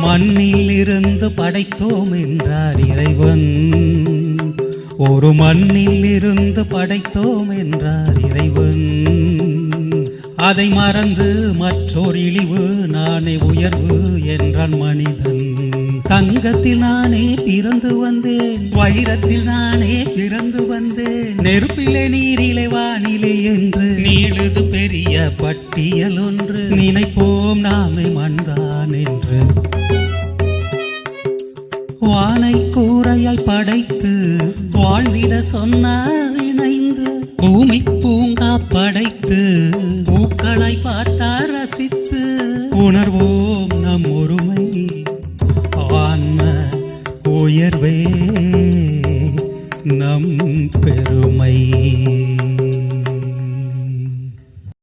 மண்ணில் இருந்து படைத்தோம் என்றார் இறைவன். ஒரு மண்ணில் இருந்து படைத்தோம் என்றார் இறைவன். அதை மறந்து மற்றோர் இழிவு நானே உயர்வு என்றான் மனிதன். தங்கத்தில் நானே பிறந்து வந்தேன் வைரத்தில் நானே பிறந்து வந்தேன். நெருப்பிலே நீரிலே வானிலே என்று நீளுது பெரிய பட்டியல் ஒன்று. நினைப்போம் நாமே மண்தான் வானை கூரையாய் படைத்து வாழ்ந்திட சொன்னார் இணைந்து. பூமி பூங்கா படைத்து பூக்களை பார்த்தார் ரசித்து. உணர்வோம் நம் ஒருமை ஆன்ம உயர்வே நம் பெருமை.